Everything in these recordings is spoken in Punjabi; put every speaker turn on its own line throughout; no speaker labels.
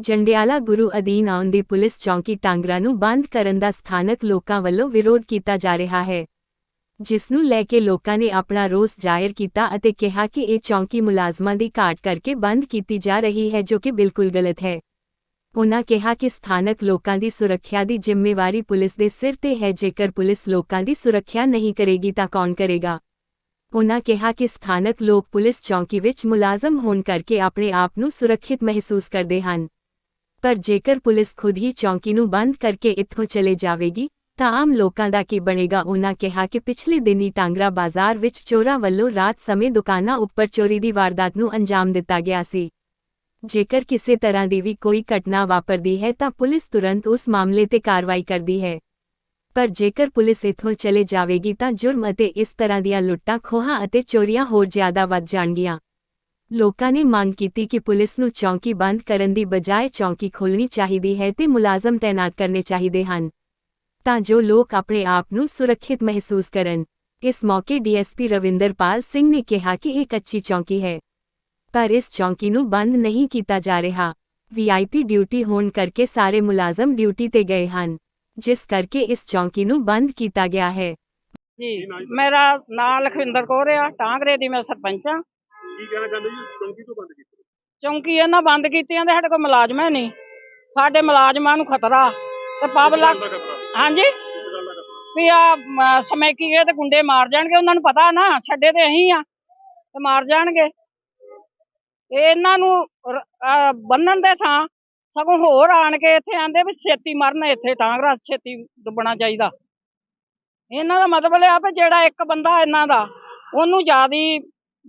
ਜੰਡਿਆਲਾ ਗੁਰੂ ਅਧੀਨ ਆਉਣ ਦੀ ਪੁਲਿਸ ਚੌਂਕੀ ਟਾਂਗਰਾ ਨੂੰ ਬੰਦ ਕਰਨ ਦਾ ਸਥਾਨਕ ਲੋਕਾਂ ਵੱਲੋਂ ਵਿਰੋਧ ਕੀਤਾ ਜਾ ਰਿਹਾ ਹੈ। ਜਿਸ ਨੂੰ ਲੈ ਕੇ ਲੋਕਾਂ ਨੇ ਆਪਣਾ ਰੋਸ ਜ਼ਾਹਿਰ ਕੀਤਾ ਅਤੇ ਕਿਹਾ ਕਿ ਇਹ ਚੌਂਕੀ ਮੁਲਾਜ਼ਮਾਂ ਦੀ ਘਾਟ ਕਰਕੇ ਬੰਦ ਕੀਤੀ ਜਾ ਰਹੀ ਹੈ ਜੋ ਕਿ ਬਿਲਕੁਲ ਗਲਤ ਹੈ। ਉਨ੍ਹਾਂ ਕਿਹਾ ਕਿ ਸਥਾਨਕ ਲੋਕਾਂ ਦੀ ਸੁਰੱਖਿਆ ਦੀ ਜ਼ਿੰਮੇਵਾਰੀ ਪੁਲਿਸ ਦੇ ਸਿਰ ਤੇ ਹੈ, ਜੇਕਰ ਪੁਲਿਸ ਲੋਕਾਂ ਦੀ ਸੁਰੱਖਿਆ ਨਹੀਂ ਕਰੇਗੀ ਤਾਂ ਕੌਣ ਕਰੇਗਾ? ਉਨ੍ਹਾਂ ਕਿਹਾ ਕਿ ਸਥਾਨਕ ਲੋਕ ਪੁਲਿਸ ਚੌਂਕੀ ਵਿੱਚ ਮੁਲਾਜ਼ਮ ਹੋਣ ਕਰਕੇ ਆਪਣੇ ਆਪ ਨੂੰ ਸੁਰੱਖਿਅਤ ਮਹਿਸੂਸ ਕਰਦੇ ਹਨ। ਪਰ ਜੇਕਰ ਪੁਲਿਸ ਖੁਦ ਹੀ ਚੌਂਕੀ ਨੂੰ ਬੰਦ ਕਰਕੇ ਇੱਥੋਂ ਚਲੇ ਜਾਵੇਗੀ, ਤਾਂ ਆਮ ਲੋਕਾਂ ਦਾ ਕੀ ਬਣੇਗਾ? ਉਹਨਾਂ ਕਿਹਾ ਕਿ ਪਿਛਲੇ ਦਿਨੀ ਟਾਂਗਰਾ ਬਾਜ਼ਾਰ ਵਿੱਚ ਚੋਰਾਂ ਵੱਲੋਂ ਰਾਤ ਸਮੇਂ ਦੁਕਾਨਾਂ ਉੱਪਰ ਚੋਰੀ ਦੀ ਵਾਰਦਾਤ ਨੂੰ ਅੰਜਾਮ ਦਿੱਤਾ ਗਿਆ ਸੀ। ਜੇਕਰ ਕਿਸੇ ਤਰ੍ਹਾਂ ਦੀ ਵੀ ਕੋਈ ਘਟਨਾ ਵਾਪਰਦੀ ਹੈ ਤਾਂ ਪੁਲਿਸ ਤੁਰੰਤ ਉਸ ਮਾਮਲੇ ਤੇ ਕਾਰਵਾਈ ਕਰਦੀ ਹੈ। ਪਰ ਜੇਕਰ ਪੁਲਿਸ ਇੱਥੋਂ ਚਲੇ ਜਾਵੇਗੀ ਤਾਂ ਜੁਰਮ ਅਤੇ ਇਸ ਤਰ੍ਹਾਂ ਦੀਆਂ ਲੁੱਟਾਂ, ਖੋਹਾਂ ਅਤੇ ਚੋਰੀਆਂ ਹੋਰ ਜ਼ਿਆਦਾ ਵੱਧ ਜਾਣਗੀਆਂ। ਲੋਕਾਂ ਨੇ ਮੰਗ ਕੀਤੀ ਕਿ ਪੁਲਿਸ ਨੂੰ ਚੌਂਕੀ ਬੰਦ ਕਰਨ ਦੀ ਬਜਾਏ ਚੌਂਕੀ ਖੋਲ੍ਹਣੀ ਚਾਹੀਦੀ ਹੈ ਤੇ ਮੁਲਾਜ਼ਮ ਤਾਇਨਾਤ ਕਰਨੇ ਚਾਹੀਦੇ ਹਨ, ਤਾਂ ਜੋ ਲੋਕ ਆਪਣੇ ਆਪ ਨੂੰ ਸੁਰੱਖਿਅਤ ਮਹਿਸੂਸ ਕਰਨ। ਇਸ ਮੌਕੇ ਡੀਐਸਪੀ ਰਵਿੰਦਰਪਾਲ ਸਿੰਘ ਨੇ ਕਿਹਾ ਕਿ ਇਹ ਕੱਚੀ ਚੌਂਕੀ ਹੈ, ਪਰ ਇਸ ਚੌਂਕੀ ਨੂੰ ਬੰਦ ਨਹੀਂ ਕੀਤਾ ਜਾ ਰਿਹਾ। ਵੀਆਈਪੀ ਡਿਊਟੀ ਹੋਣ ਕਰਕੇ ਸਾਰੇ ਮੁਲਾਜ਼ਮ ਡਿਊਟੀ ਤੇ ਗਏ ਹਨ, ਜਿਸ ਕਰਕੇ ਇਸ ਚੌਂਕੀ ਨੂੰ ਬੰਦ ਕੀਤਾ ਗਿਆ ਹੈ।
ਜੀ, ਮੇਰਾ ਨਾਮ ਲਖਵਿੰਦਰ ਕੌਰ ਆ, ਟਾਂਗਰੇ ਦੀ ਮੈਂ ਸਰਪੰਚ ਆ।
ਕੀ ਕਹਿਣਾ ਚਾਹੁੰਦੇ ਜੀ? ਚੌਂਕੀ ਤੋਂ ਬੰਦ ਕੀਤੀ?
ਚੌਂਕੀ ਇਹਨਾਂ ਬੰਦ ਕੀਤੀਆਂ ਤੇ ਸਾਡੇ ਕੋਲ ਮੁਲਾਜ਼ਮ ਹੈ ਨਹੀਂ। ਸਾਡੇ ਮੁਲਾਜ਼ਮਾਂ ਨੂੰ ਖਤਰਾ ਤੇ ਪਬਲਿਕ ਹਾਂਜੀ? ਵੀ ਆ ਸਮੈਕੀ ਗਏ ਤੇ ਗੁੰਡੇ ਮਾਰ ਜਾਣਗੇ ਉਹਨਾਂ ਨੂੰ ਪਤਾ ਨਾ ਛੱਡੇ ਤੇ ਅਸੀਂ ਆ ਤੇ ਮਾਰ ਜਾਣਗੇ। ਇਹ ਇਹਨਾਂ ਨੂੰ ਬੰਨਣ ਦੇ ਥਾਂ ਸਗੋਂ ਹੋਰ ਆਣ ਕੇ ਇੱਥੇ ਆਂਦੇ ਵੀ ਛੇਤੀ ਮਰਨ ਇੱਥੇ ਟਾਂਗਰਾ ਛੇਤੀ ਡੁੱਬਣਾ ਚਾਹੀਦਾ। ਇਹਨਾਂ ਦਾ ਮਤਲਬ ਇਹ ਆ ਵੀ ਜਿਹੜਾ ਇੱਕ ਬੰਦਾ ਇਹਨਾਂ ਦਾ ਉਹਨੂੰ ਜਿਆਦੀ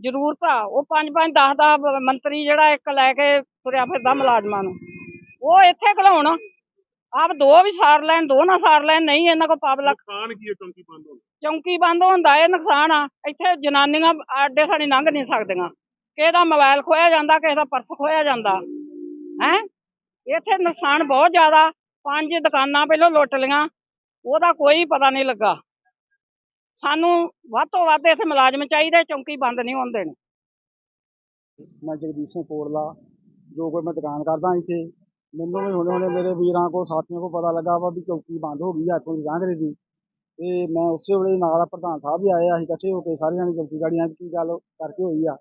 ਜ਼ਰੂਰਤ ਆ ਉਹ ਪੰਜ ਪੰਜ 10 10 ਮੰਤਰੀ ਜਿਹੜਾ ਇੱਕ ਲੈ ਕੇ ਤੁਰਿਆ ਫਿਰਦਾ ਮੁਲਾਜ਼ਮਾਂ ਨੂੰ। ਉਹ ਇੱਥੇ ਘਲਾਉਣ ਆਪ ਦੋ ਵੀ ਸਾਰ ਲੈਣ ਦੋ ਨਾ ਸਾਰ ਲੈਣ ਨਹੀਂ ਇਹਨਾਂ ਕੋਲ ਪਬਲਿਕ
ਨੁਕਸਾਨ ਕੀ ਹੈ ਚੌਂਕੀ ਬੰਦ ਹੋਣ?
ਚੌਂਕੀ ਬੰਦ ਹੁੰਦਾ ਇਹ ਨੁਕਸਾਨ ਆ ਇੱਥੇ ਜਨਾਨੀਆਂ ਆਡੇ ਸਾਡੀ ਲੰਘ ਨਹੀਂ ਸਕਦੀਆਂ। ਕਿਸੇ ਦਾ ਮੋਬਾਈਲ ਖੋਇਆ ਜਾਂਦਾ ਕਿਸੇ ਦਾ ਪਰਸ ਖੋਇਆ ਜਾਂਦਾ। ਹੈ? ਇੱਥੇ ਨੁਕਸਾਨ ਬਹੁਤ ਜ਼ਿਆਦਾ ਪੰਜ ਦੁਕਾਨਾਂ ਪਹਿਲਾਂ ਲੁੱਟ ਲੀਆਂ ਉਹਦਾ ਕੋਈ ਪਤਾ ਨਹੀਂ ਲੱਗਾ। ਸਾਨੂੰ ਵੱਧ ਤੋਂ ਵੱਧ ਇੱਥੇ ਮੁਲਾਜ਼ਮ ਚਾਹੀਦੇ ਚੌਂਕੀ ਬੰਦ ਨਹੀਂ ਹੋਣ ਦੇਣੀ।
ਮੈਂ ਜਗਦੀਸ਼ ਸਿੰਘ ਕੋਟਲਾ ਜੋ ਕੋਈ ਮੈਂ ਦੁਕਾਨ ਕਰਦਾ ਇੱਥੇ ਮੈਨੂੰ ਵੀ ਹੁਣੇ ਹੁਣੇ ਮੇਰੇ ਵੀਰਾਂ ਕੋ ਸਾਥੀਆਂ ਕੋ ਪਤਾ ਲੱਗਾ ਵਾ ਵੀ ਚੌਕੀ ਬੰਦ ਹੋ ਗਈ ਆ ਇੱਥੋਂ ਦੀ ਰਾਂਗਰੇ ਦੀ। ਤੇ ਮੈਂ ਉਸੇ ਵੇਲੇ ਨਾਲ ਪ੍ਰਧਾਨ ਸਾਹਿਬ ਵੀ ਆਏ ਆ, ਅਸੀਂ ਇਕੱਠੇ ਹੋ ਕੇ ਸਾਰਿਆਂ ਨੇ ਚੌਕੀ ਗਾੜੀਆਂ ਕੀ ਗੱਲ ਕਰਕੇ ਹੋਈ ਆ।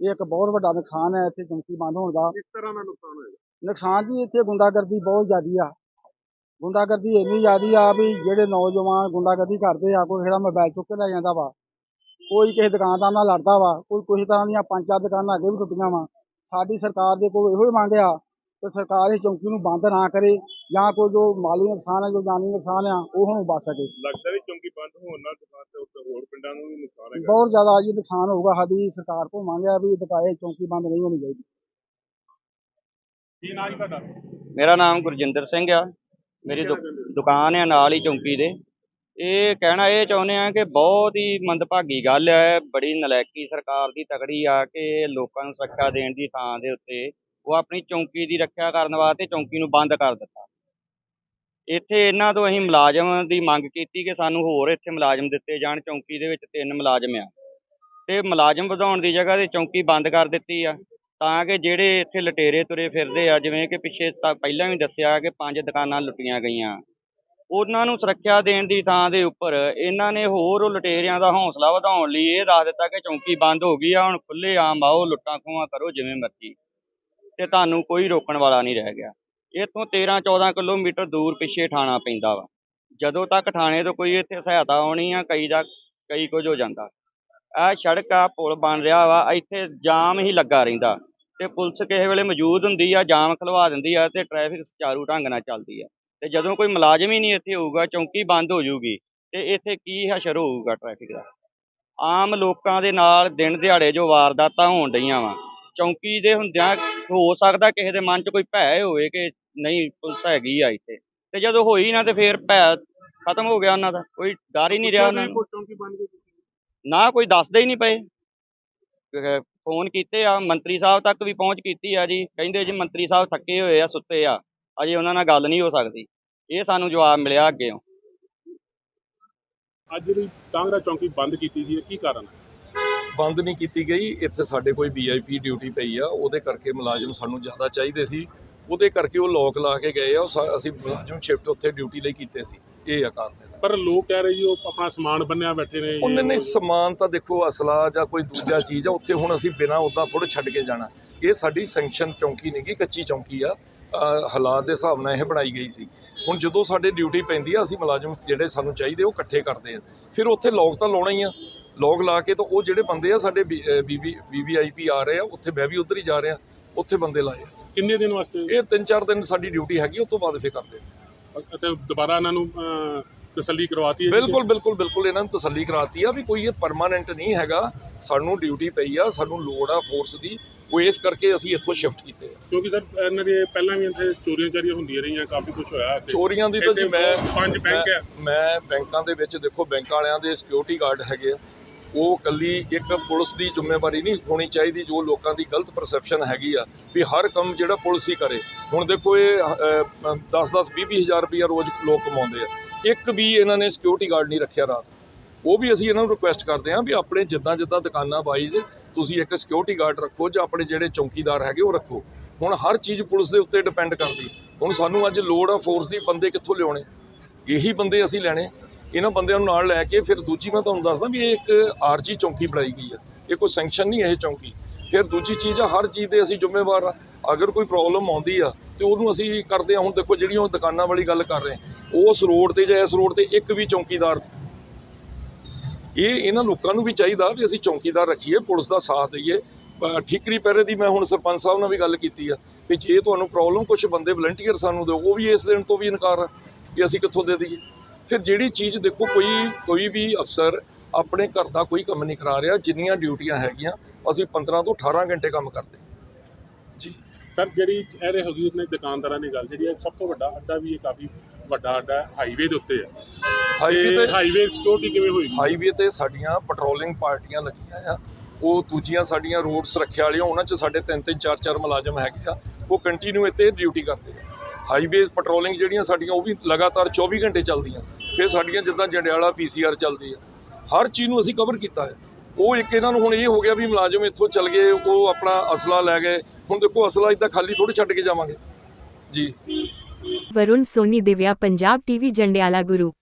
ਇਹ ਇੱਕ ਬਹੁਤ ਵੱਡਾ ਨੁਕਸਾਨ ਹੈ ਇੱਥੇ ਚੌਕੀ ਬੰਦ ਹੋਣ ਦਾ।
ਕਿਸ ਤਰ੍ਹਾਂ ਦਾ ਨੁਕਸਾਨ ਹੋਏਗਾ
ਨੁਕਸਾਨ ਜੀ ਇੱਥੇ ਗੁੰਡਾਗਰਦੀ ਬਹੁਤ ਜ਼ਿਆਦੀ ਆ। ਗੁੰਡਾਗਰਦੀ ਇੰਨੀ ਜ਼ਿਆਦੀ ਆ ਵੀ ਜਿਹੜੇ ਨੌਜਵਾਨ ਗੁੰਡਾਗਰਦੀ ਕਰਦੇ ਆ ਕੋਈ ਜਿਹੜਾ ਮੋਬਾਈਲ ਚੁੱਕ ਕੇ ਲੈ ਜਾਂਦਾ ਵਾ ਕੋਈ ਕਿਸੇ ਦੁਕਾਨਦਾਰ ਨਾਲ ਲੜਦਾ ਵਾ ਕੋਈ ਕਿਸੇ ਤਰ੍ਹਾਂ ਦੀਆਂ ਪੰਜ ਚਾਰ ਦੁਕਾਨਾਂ ਅੱਗੇ ਵੀ ਟੁੱਟੀਆਂ ਵਾ ਸਾਡੀ ਸਰਕਾਰ ਦੇ ਕੋਲ ਇਹੋ ਹੀ ਮੰਗ ਆ ਕਿ ਸਰਕਾਰ ਇਸ ਚੌਂਕੀ ਨੂੰ ਬੰਦ ਨਾ ਕਰੇ ਜਾਂ ਕੋਈ ਜੋ ਮਾਲੀ ਨੁਕਸਾਨ ਹੈ ਜੋ ਜਾਨੀ ਨੁਕਸਾਨ ਆ ਉਹ ਹੁਣ ਬਚ ਸਕੇ।
ਲੱਗਦਾ ਵੀ ਚੌਂਕੀ ਬੰਦ ਹੋਣ ਨਾਲ ਦੁਕਾਨ ਤੇ ਉੱਤੇ ਹੋਰ ਪਿੰਡਾਂ ਨੂੰ ਵੀ ਨੁਕਸਾਨ ਹੈਗਾ।
ਬਹੁਤ ਜ਼ਿਆਦਾ ਜੀ ਨੁਕਸਾਨ ਹੋਊਗਾ ਸਾਡੀ ਸਰਕਾਰ ਕੋਲ ਮੰਗ ਆ ਵੀ ਦੁਕਾਏ ਚੌਂਕੀ ਬੰਦ ਨਹੀਂ ਹੋਣੀ ਚਾਹੀਦੀ।
ਕੀ ਨਾਂ ਜੀ ਤੁਹਾਡਾ?
ਮੇਰਾ ਨਾਮ ਗੁਰਜਿੰਦਰ ਸਿੰਘ ਆ। ਮੇਰੀ ਦੁ- ਦੁਕਾਨ ਆ ਨਾਲ ਹੀ ਚੌਂਕੀ ਦੇ। ਇਹ ਕਹਿਣਾ ਇਹ ਚਾਹੁੰਦੇ ਆ ਕਿ ਬਹੁਤ ਹੀ ਮੰਦਭਾਗੀ ਗੱਲ ਹੈ ਬੜੀ ਨਲਾਇਕੀ ਸਰਕਾਰ ਦੀ ਤਕੜੀ ਆ ਕਿ ਲੋਕਾਂ ਨੂੰ ਸੁਰੱਖਿਆ ਦੇਣ ਦੀ ਥਾਂ ਦੇ ਉੱਤੇ ਉਹ ਆਪਣੀ ਚੌਂਕੀ ਦੀ ਰੱਖਿਆ ਕਰਨ ਵਾਸਤੇ ਚੌਂਕੀ ਨੂੰ ਬੰਦ ਕਰ ਦਿੱਤਾ। ਇੱਥੇ ਇਹਨਾਂ ਤੋਂ ਅਸੀਂ ਮੁਲਾਜ਼ਮ ਦੀ ਮੰਗ ਕੀਤੀ ਕਿ ਸਾਨੂੰ ਹੋਰ ਇੱਥੇ ਮੁਲਾਜ਼ਮ ਦਿੱਤੇ ਜਾਣ ਚੌਂਕੀ ਦੇ ਵਿੱਚ ਤਿੰਨ ਮੁਲਾਜ਼ਮ ਆ। ਤੇ ਮੁਲਾਜ਼ਮ ਵਧਾਉਣ ਦੀ ਜਗ੍ਹਾ ਤੇ ਚੌਂਕੀ ਬੰਦ ਕਰ ਦਿੱਤੀ ਆ। ਤਾਂ ਕਿ ਜਿਹੜੇ ਇੱਥੇ ਲਟੇਰੇ ਤੁਰੇ ਫਿਰਦੇ ਆ, ਜਿਵੇਂ ਕਿ ਪਿੱਛੇ ਤਾਂ ਪਹਿਲਾਂ ਵੀ ਦੱਸਿਆ ਕਿ ਪੰਜ ਦੁਕਾਨਾਂ ਲੁੱਟੀਆਂ ਗਈਆਂ। ਉਹਨਾਂ ਨੂੰ ਸੁਰੱਖਿਆ ਦੇਣ ਦੀ ਥਾਂ ਦੇ ਉੱਪਰ ਇਹਨਾਂ ਨੇ ਹੋਰ ਉਹ ਲਟੇਰਿਆਂ ਦਾ ਹੌਸਲਾ ਵਧਾਉਣ ਲਈ ਇਹ ਦੱਸ ਦਿੱਤਾ ਕਿ ਚੌਂਕੀ ਬੰਦ ਹੋ ਗਈ ਆ, ਹੁਣ ਖੁੱਲੇ ਆਮ ਆਓ, ਲੁੱਟਾਂ ਖੋਹਾਂ ਕਰੋ ਜਿਵੇਂ ਮਰਜ਼ੀ। ਤੇ ਤੁਹਾਨੂੰ ਕੋਈ ਰੋਕਣ ਵਾਲਾ ਨਹੀਂ ਰਹਿ ਗਿਆ। ਇੱਥੋਂ 13 14 ਕਿਲੋਮੀਟਰ ਦੂਰ ਪਿੱਛੇ ਠਾਣਾ ਪੈਂਦਾ ਵਾ। ਜਦੋਂ ਤੱਕ ਥਾਣੇ ਤੋਂ ਕੋਈ ਇੱਥੇ ਸਹਾਇਤਾ ਆਉਣੀ ਆ, ਕਈ ਦਾ ਕਈ ਕੁਝ ਹੋ ਜਾਂਦਾ। ਇਹ ਸੜਕ ਆ ਪੁਲ ਬਣ ਰਿਹਾ ਵਾ ਇੱਥੇ ਜਾਮ ਹੀ ਲੱਗਾ ਰਹਿੰਦਾ। ਤੇ ਪੁਲਿਸ ਕਿਸੇ ਵੇਲੇ ਮੌਜੂਦ ਹੁੰਦੀ ਆ ਜਾਮ ਖਲਵਾ ਦਿੰਦੀ ਆ ਤੇ ਟ੍ਰੈਫਿਕ ਸੁਚਾਰੂ ਢੰਗ ਨਾਲ ਚੱਲਦੀ ਆ। ਤੇ ਜਦੋਂ ਕੋਈ ਮੁਲਾਜ਼ਮ ਹੀ ਨਹੀਂ ਇੱਥੇ ਹੋਊਗਾ ਚੌਂਕੀ ਬੰਦ ਹੋ ਜਾਊਗੀ ਤੇ ਇੱਥੇ ਕੀ ਹਸ਼ਰ ਹੋਊਗਾ ਟ੍ਰੈਫਿਕ ਦਾ? ਆਮ ਲੋਕਾਂ ਦੇ ਨਾਲ ਦਿਨ ਦਿਹਾੜੇ ਜੋ ਵਾਰਦਾਤਾਂ ਹੋਣ ਡਈਆਂ ਵਾ ਚੌਂਕੀ ਦੇ ਹੁੰਦਿਆਂ ਹੋ ਸਕਦਾ ਕਿਸੇ ਦੇ ਮਨ 'ਚ ਕੋਈ ਭੈ ਹੋਵੇ ਕਿ ਨਹੀਂ ਪੁਲਿਸ ਹੈਗੀ ਆ ਇੱਥੇ। ਤੇ ਜਦੋਂ ਹੋਈ ਨਾ ਤੇ ਫੇਰ ਭੈ ਖਤਮ ਹੋ ਗਿਆ ਉਹਨਾਂ ਦਾ ਕੋਈ ਡਰ ਹੀ ਨਹੀਂ ਰਿਹਾ ਉਹਨਾਂ ਨੂੰ। ਨਾ ਕੋਈ ਦੱਸਦੇ ਹੀ ਨਹੀਂ ਪਏ। ਫੋਨ ਕੀਤੇ ਆ ਮੰਤਰੀ ਸਾਹਿਬ ਤੱਕ ਵੀ ਪਹੁੰਚ ਕੀਤੀ ਆ ਜੀ। ਕਹਿੰਦੇ ਜੀ ਮੰਤਰੀ ਸਾਹਿਬ ਥੱਕੇ ਹੋਏ ਆ ਸੁੱਤੇ ਆ। ਅਜੇ ਉਹਨਾਂ ਨਾਲ ਗੱਲ ਨਹੀਂ ਹੋ ਸਕਦੀ। ਇਹ ਸਾਨੂੰ ਜਵਾਬ ਮਿਲਿਆ ਅੱਗੇੋਂ
ਅੱਜ ਜਿਹੜੀ ਟਾਂਗਰਾ ਚੌਂਕੀ ਬੰਦ ਕੀਤੀ ਗਈ ਹੈ ਕੀ ਕਾਰਨ ਹੈ?
ਬੰਦ ਨਹੀਂ ਕੀਤੀ ਗਈ। ਇੱਥੇ ਸਾਡੇ ਕੋਈ ਵੀਆਈਪੀ ਡਿਊਟੀ ਪਈ ਆ। ਉਹਦੇ ਕਰਕੇ ਮੁਲਾਜ਼ਮ ਸਾਨੂੰ ਜ਼ਿਆਦਾ ਚਾਹੀਦੇ ਸੀ। ਉਹਦੇ ਕਰਕੇ ਉਹ ਲੋਕ ਲਾ ਕੇ ਗਏ ਆ। ਉਹ ਸਾ- ਅਸੀਂ ਮੁਲਾਜ਼ਮ ਸ਼ਿਫਟ ਉੱਥੇ ਡਿਊਟੀ ਲਈ ਕੀਤੇ ਸੀ। ਇਹ ਆ ਕਾਰਨ ਇਹਦਾ।
ਪਰ ਲੋਕ ਕਹਿ ਰਹੇ ਜੀ ਉਹ ਆਪਣਾ ਸਮਾਨ ਬੰਨਿਆ ਬੈਠੇ ਨੇ
ਉਹਨੇ ਨੇ ਸਮਾਨ ਤਾਂ ਦੇਖੋ ਅਸਲਾ ਜਾਂ ਕੋਈ ਦੂਜਾ ਚੀਜ਼ ਆ ਉੱਥੇ ਹੁਣ ਅਸੀਂ ਬਿਨਾਂ ਉਦਾਂ ਥੋੜੇ ਛੱਡ ਕੇ ਜਾਣਾ। ਇਹ ਸਾਡੀ ਸੈਂਕਸ਼ਨ ਚੌਂਕੀ ਨਹੀਂ ਗੀ ਕੱਚੀ ਚੌਂਕੀ ਆ। ਹਾਲਾਤ ਦੇ ਹਿਸਾਬ ਨਾਲ ਇਹ ਬਣਾਈ ਗਈ ਸੀ। ਹੁਣ ਜਦੋਂ ਸਾਡੇ ਡਿਊਟੀ ਪੈਂਦੀ ਆ ਅਸੀਂ ਮੁਲਾਜ਼ਮ ਜਿਹੜੇ ਸਾਨੂੰ ਚਾਹੀਦੇ ਉਹ ਇਕੱਠੇ ਕਰਦੇ ਆ। ਫਿਰ ਉੱਥੇ ਲੋਕ ਤਾਂ ਲਾਉਣਾ ਹੀ ਆ। ਲੋਕ ਲਾ ਕੇ ਤਾਂ ਉਹ ਜਿਹੜੇ ਬੰਦੇ ਆ ਸਾਡੇ ਬੀਬੀ ਬੀਬੀਆਈਪੀ ਆ ਰਹੇ ਆ ਉੱਥੇ ਮੈਂ ਵੀ ਉਧਰ ਹੀ ਜਾ ਰਿਹਾ। ਉੱਥੇ ਬੰਦੇ ਲਾਏ।
ਕਿੰਨੇ ਦਿਨ ਵਾਸਤੇ?
ਇਹ ਤਿੰਨ ਚਾਰ ਦਿਨ ਸਾਡੀ ਡਿਊਟੀ ਹੈਗੀ ਉਸ ਤੋਂ ਬਾਅਦ ਫੇਰ ਕਰਦੇ।
ਅਤੇ ਦੁਬਾਰਾ ਇਹਨਾਂ ਨੂੰ ਤਸੱਲੀ ਕਰਵਾਤੀ ਹੈ?
ਬਿਲਕੁਲ ਬਿਲਕੁਲ ਬਿਲਕੁਲ ਇਹਨਾਂ ਨੂੰ ਤਸੱਲੀ ਕਰਾਤੀ ਆ ਵੀ ਕੋਈ ਇਹ ਪਰਮਾਨੈਂਟ ਨਹੀਂ ਹੈਗਾ। ਸਾਨੂੰ ਡਿਊਟੀ ਪਈ ਆ ਸਾਨੂੰ ਲੋੜ ਆ ਫੋਰਸ ਦੀ। ਉਹ ਇਸ ਕਰਕੇ ਅਸੀਂ ਇੱਥੋਂ ਸ਼ਿਫਟ ਕੀਤੇ ਆ।
ਕਿਉਂਕਿ ਸਰ ਇਹਨਾਂ ਦੇ ਪਹਿਲਾਂ ਵੀ ਇੱਥੇ ਚੋਰੀਆਂ ਚਾਰੀਆਂ ਹੁੰਦੀਆਂ ਰਹੀਆਂ ਕਾਫੀ ਕੁਝ ਹੋਇਆ ਇੱਥੇ।
ਚੋਰੀਆਂ ਦੀ ਤਾਂ ਜੀ ਮੈਂ
ਪੰਜ ਬੈਂਕ ਹੈ
ਮੈਂ ਬੈਂਕਾਂ ਦੇ ਵਿੱਚ ਦੇਖੋ ਬੈਂਕ ਵਾਲਿਆਂ ਦੇ ਸਿਕਿਉਰਿਟੀ ਗਾਰਡ ਹੈਗੇ ਆ। ਉਹ ਕੱਲੀ ਇੱਕ ਪੁਲਿਸ ਦੀ ਜ਼ਿੰਮੇਵਾਰੀ ਨਹੀਂ ਹੋਣੀ ਚਾਹੀਦੀ, ਜੋ ਲੋਕਾਂ ਦੀ ਗਲਤ ਪਰਸੈਪਸ਼ਨ ਹੈਗੀ ਆ ਵੀ ਹਰ ਕੰਮ ਜਿਹੜਾ ਪੁਲਿਸ ਹੀ ਕਰੇ। ਹੁਣ ਦੇਖੋ ਇਹ 10-10 20 ਹਜ਼ਾਰ ਰੁਪਈਆ ਰੋਜ਼ ਲੋਕ ਕਮਾਉਂਦੇ ਆ। ਇੱਕ ਵੀ ਇਹਨਾਂ ਨੇ ਸਿਕਿਉਰਿਟੀ ਗਾਰਡ ਨਹੀਂ ਰੱਖਿਆ ਰਾਤ। ਉਹ ਵੀ ਅਸੀਂ ਇਹਨਾਂ ਨੂੰ ਰਿਕੁਐਸਟ ਕਰਦੇ ਹਾਂ ਵੀ ਆਪਣੇ ਜਿੱਦਾਂ ਜਿੱਦਾਂ ਦੁਕਾਨਾਂ ਵਾਈਜ਼ ਤੁਸੀਂ ਇੱਕ ਸਿਕਿਉਰਿਟੀ ਗਾਰਡ ਰੱਖੋ ਜਾਂ ਆਪਣੇ ਜਿਹੜੇ ਚੌਕੀਦਾਰ ਹੈਗੇ ਉਹ ਰੱਖੋ। ਹੁਣ ਹਰ ਚੀਜ਼ ਪੁਲਿਸ ਦੇ ਉੱਤੇ ਡਿਪੈਂਡ ਕਰਦੀ। ਹੁਣ ਸਾਨੂੰ ਅੱਜ ਲੋੜ ਆ ਫੋਰਸ ਦੀ, ਬੰਦੇ ਕਿੱਥੋਂ ਲਿਆਉਣੇ? ਇਹੀ ਬੰਦੇ ਅਸੀਂ ਲੈਣੇ। ਇਹਨਾਂ ਬੰਦਿਆਂ ਨੂੰ ਨਾਲ ਲੈ ਕੇ ਫਿਰ ਦੂਜੀ ਮੈਂ ਤੁਹਾਨੂੰ ਦੱਸਦਾ ਵੀ ਇਹ ਇੱਕ ਆਰਜੀ ਚੌਂਕੀ ਬਣਾਈ ਗਈ ਹੈ। ਇਹ ਕੋਈ ਸੈਂਕਸ਼ਨ ਨਹੀਂ ਇਹ ਚੌਂਕੀ। ਫਿਰ ਦੂਜੀ ਚੀਜ਼ ਆ, ਹਰ ਚੀਜ਼ ਦੇ ਅਸੀਂ ਜ਼ਿੰਮੇਵਾਰ ਆ। ਅਗਰ ਕੋਈ ਪ੍ਰੋਬਲਮ ਆਉਂਦੀ ਆ, ਤੇ ਉਹਨੂੰ ਅਸੀਂ ਕਰਦੇ ਆ, ਹੁਣ ਦੇਖੋ ਜਿਹੜੀਆਂ ਉਹ ਦੁਕਾਨਾਂ ਵਾਲੀ ਗੱਲ ਕਰ ਰਹੇ ਉਸ ਰੋਡ ਤੇ ਜਾਂ ਇਸ ਰੋਡ ਤੇ ਇੱਕ ਵੀ ਚੌਕੀਦਾਰ ਇਹ ਇਹਨਾਂ ਲੋਕਾਂ ਨੂੰ ਵੀ ਚਾਹੀਦਾ ਵੀ ਅਸੀਂ ਚੌਕੀਦਾਰ ਰੱਖੀਏ, ਪੁਲਿਸ ਦਾ ਸਾਥ ਦਈਏ। ਠੀਕਰੀ ਪਹਿਰੇ ਦੀ ਮੈਂ ਹੁਣ ਸਰਪੰਚ ਸਾਹਿਬ ਨਾਲ ਵੀ ਗੱਲ ਕੀਤੀ ਆ, ਵੀ ਜੇ ਤੁਹਾਨੂੰ ਪ੍ਰੋਬਲਮ ਕੁਝ ਬੰਦੇ ਵਲੰਟੀਅਰ ਸਾਨੂੰ ਦਿਓ, ਉਹ ਵੀ ਇਸ ਦੇਣ ਤੋਂ ਵੀ ਇਨਕਾਰ ਆ ਕਿ ਅਸੀਂ ਕਿੱਥੋਂ ਦੇ ਦਈਏ? ਫਿਰ ਜਿਹੜੀ ਚੀਜ਼ ਦੇਖੋ ਕੋਈ ਕੋਈ ਵੀ ਅਫਸਰ ਆਪਣੇ ਘਰ ਦਾ ਕੋਈ ਕੰਮ ਨਹੀਂ ਕਰਾ ਰਿਹਾ ਜਿੰਨੀਆਂ ਡਿਊਟੀਆਂ ਹੈਗੀਆਂ ਅਸੀਂ 15 ਤੋਂ 18 ਘੰਟੇ ਕੰਮ ਕਰਦੇ ਜੀ।
ਸਰ ਜਿਹੜੀ ਇਹ ਰਹੇ ਹੈਗੀ ਨੇ ਦੁਕਾਨਦਾਰਾਂ ਦੀ ਗੱਲ ਜਿਹੜੀ ਇਹ ਸਭ ਤੋਂ ਵੱਡਾ ਅੱਡਾ ਵੀ ਇਹ ਕਾਫੀ ਵੱਡਾ ਅੱਡਾ ਹਾਈਵੇ ਦੇ ਉੱਤੇ ਹੈ।
ਹਾਈਵੇ
ਤੇ
ਤੇ
ਹਾਈਵੇ ਸਿਕਿਉਰਿਟੀ ਕਿਵੇਂ ਹੋਈ
ਹਾਈਵੇ ਤੇ ਸਾਡੀਆਂ ਪੈਟਰੋਲਿੰਗ ਪਾਰਟੀਆਂ ਲੱਗੀਆਂ ਆ ਉਹ ਦੂਜੀਆਂ ਸਾਡੀਆਂ ਰੋਡ ਸੁਰੱਖਿਆ ਵਾਲੀਆਂ ਉਹਨਾਂ 'ਚ ਸਾਡੇ ਤਿੰਨ ਤਿੰਨ ਚਾਰ ਚਾਰ ਮੁਲਾਜ਼ਮ ਹੈਗੇ ਆ ਉਹ ਕੰਟੀਨਿਊ ਇੱਥੇ ਡਿਊਟੀ ਕਰਦੇ ਆ। ਹਾਈਵੇ ਪੈਟਰੋਲਿੰਗ ਜਿਹੜੀਆਂ ਸਾਡੀਆਂ ਉਹ ਵੀ ਲਗਾਤਾਰ 24 ਘੰਟੇ ਚੱਲਦੀਆਂ। ਫਿਰ ਸਾਡੀਆਂ ਜਿੱਦਾਂ ਜੰਡਿਆਲਾ ਪੀਸੀਆਰ ਚੱਲਦੀ ਹੈ ਹਰ ਚੀਜ਼ ਨੂੰ ਅਸੀਂ ਕਵਰ ਕੀਤਾ ਹੈ। ਉਹ ਇੱਕ ਇਹਨਾਂ ਨੂੰ ਹੁਣ ਇਹ ਹੋ ਗਿਆ ਵੀ ਮੁਲਾਜ਼ਮ ਇੱਥੋਂ ਚੱਲ ਗਏ, ਉਹ ਆਪਣਾ ਅਸਲਾ ਲੈ ਗਏ। ਹੁਣ ਦੇਖੋ ਅਸਲਾ ਇੱਦਾਂ ਖਾਲੀ ਥੋੜੀ ਛੱਡ ਕੇ ਜਾਵਾਂਗੇ। ਜੀ।
ਵਰੁਣ ਸੋਨੀ ਦਿਵਿਆ, ਪੰਜਾਬ ਟੀਵੀ, ਜੰਡਿਆਲਾ ਗੁਰੂ।